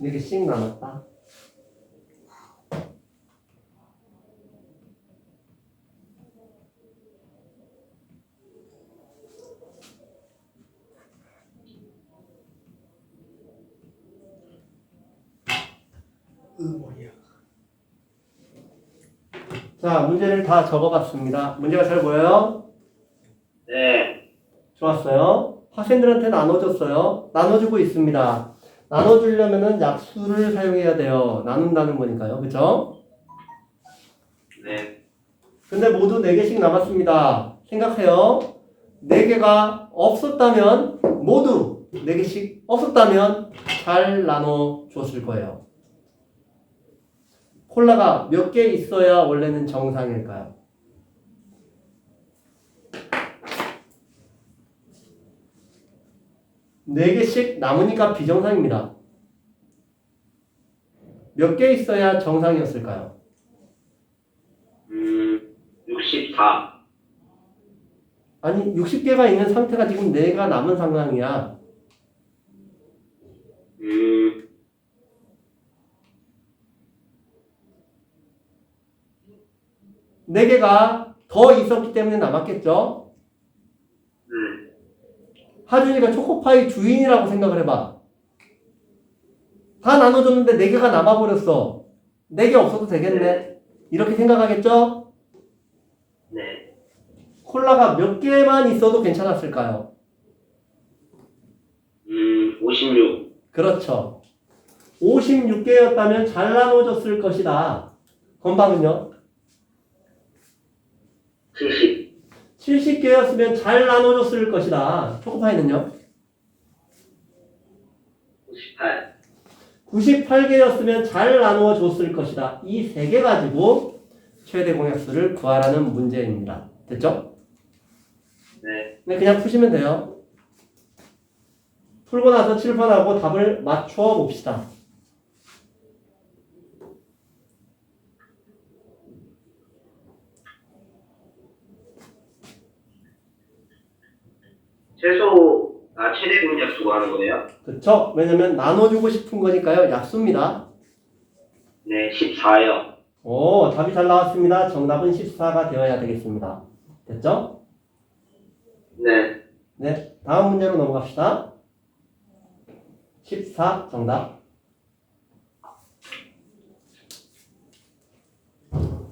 4개씩 남았다. 으 머리야. 자, 문제를 다 적어봤습니다. 문제가 잘 보여요? 네. 좋았어요. 학생들한테 나눠줬어요. 나눠주고 있습니다. 나눠주려면은 약수를 사용해야 돼요. 나눈다는 거니까요. 그쵸? 네. 근데 모두 4개씩 남았습니다. 생각해요. 4개가 없었다면, 모두 4개씩 없었다면 잘 나눠줬을 거예요. 콜라가 몇 개 있어야 원래는 정상일까요? 네 개씩 남으니까 비정상입니다. 몇 개 있어야 정상이었을까요? 음, 64. 아니 60개가 있는 상태가 지금 4가 남은 상황이야. 음, 네 개가 더 있었기 때문에 남았겠죠? 음, 하준이가 초코파이 주인이라고 생각을 해봐. 다 나눠줬는데 네 개가 남아버렸어. 네개 없어도 되겠네. 이렇게 생각하겠죠? 네. 콜라가 몇 개만 있어도 괜찮았을까요? 음, 56. 그렇죠. 56개였다면 잘 나눠졌을 것이다. 건방은요? 70. 70개였으면 잘 나눠졌을 것이다. 초코파이는요? 98. 98개였으면 잘 나누어 줬을 것이다. 이 세 개 가지고 최대 공약수를 구하라는 문제입니다. 됐죠? 네. 네, 그냥 푸시면 돼요. 풀고 나서 칠판하고 답을 맞춰 봅시다. 최소, 아, 최대 공약 수고 하는 거네요? 그쵸? 왜냐면 나눠주고 싶은 거니까요. 약수입니다. 네, 14요. 오, 답이 잘 나왔습니다. 정답은 14가 되어야 되겠습니다. 됐죠? 네. 네, 다음 문제로 넘어갑시다. 14 정답.